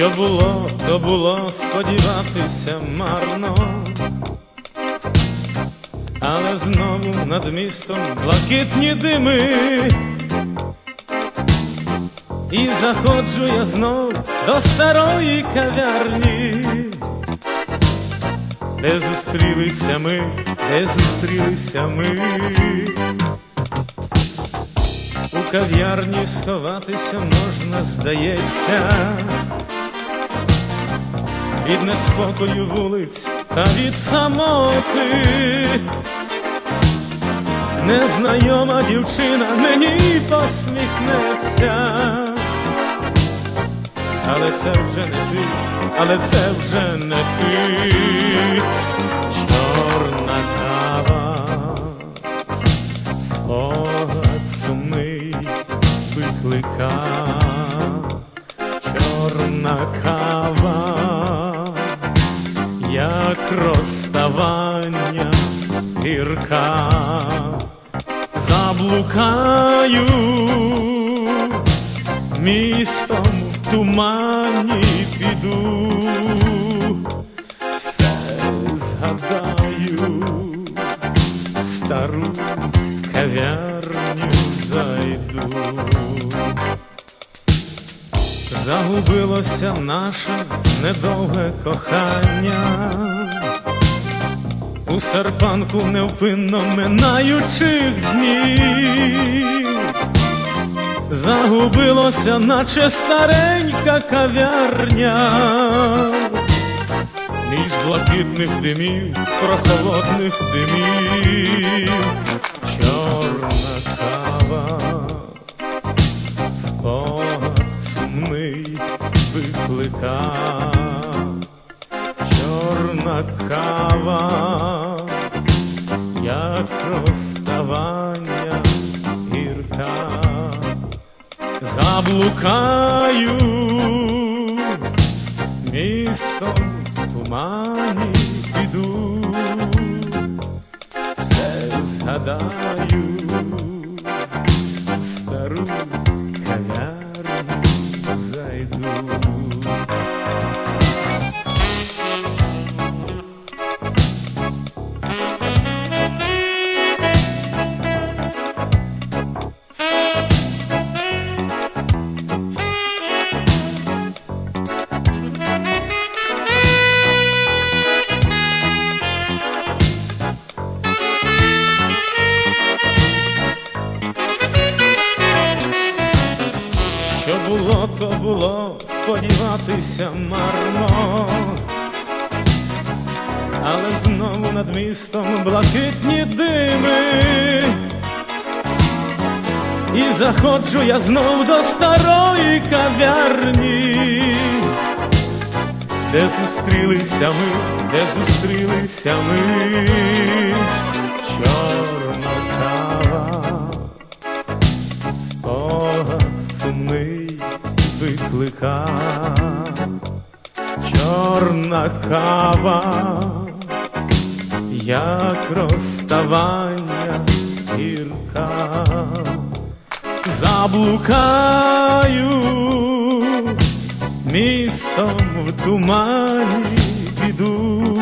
Що було, то було сподіватися марно, але знову над містом блакитні дими, і заходжу я знов до старої кав'ярні, де зустрілися ми, де зустрілися ми. У кав'ярні сховатися можна, здається, від неспокою вулиць та від самоти. Незнайома дівчина мені посміхнеться, але це вже не ти, але це вже не ти, чорна кава розставання гірка, заблукаю містом в тумані піду, все згадаю стару кав'ярню зайду. Загубилося наше недовге кохання, у серпанку невпинно минаючих днів. Загубилося, наче старенька кав'ярня. Між блакитних димів, прохолодних димів, чорна кава, виклика, чорна кава, як розставання гірка, заблукаю містом в тумані піду, все згадаю, сподіватися марно, але знову над містом блакитні дими, і заходжу я знов до старої кав'ярні, де зустрілися ми, де зустрілися ми, чорна кава, як розставання гірка, заблукаю містом в тумані піду,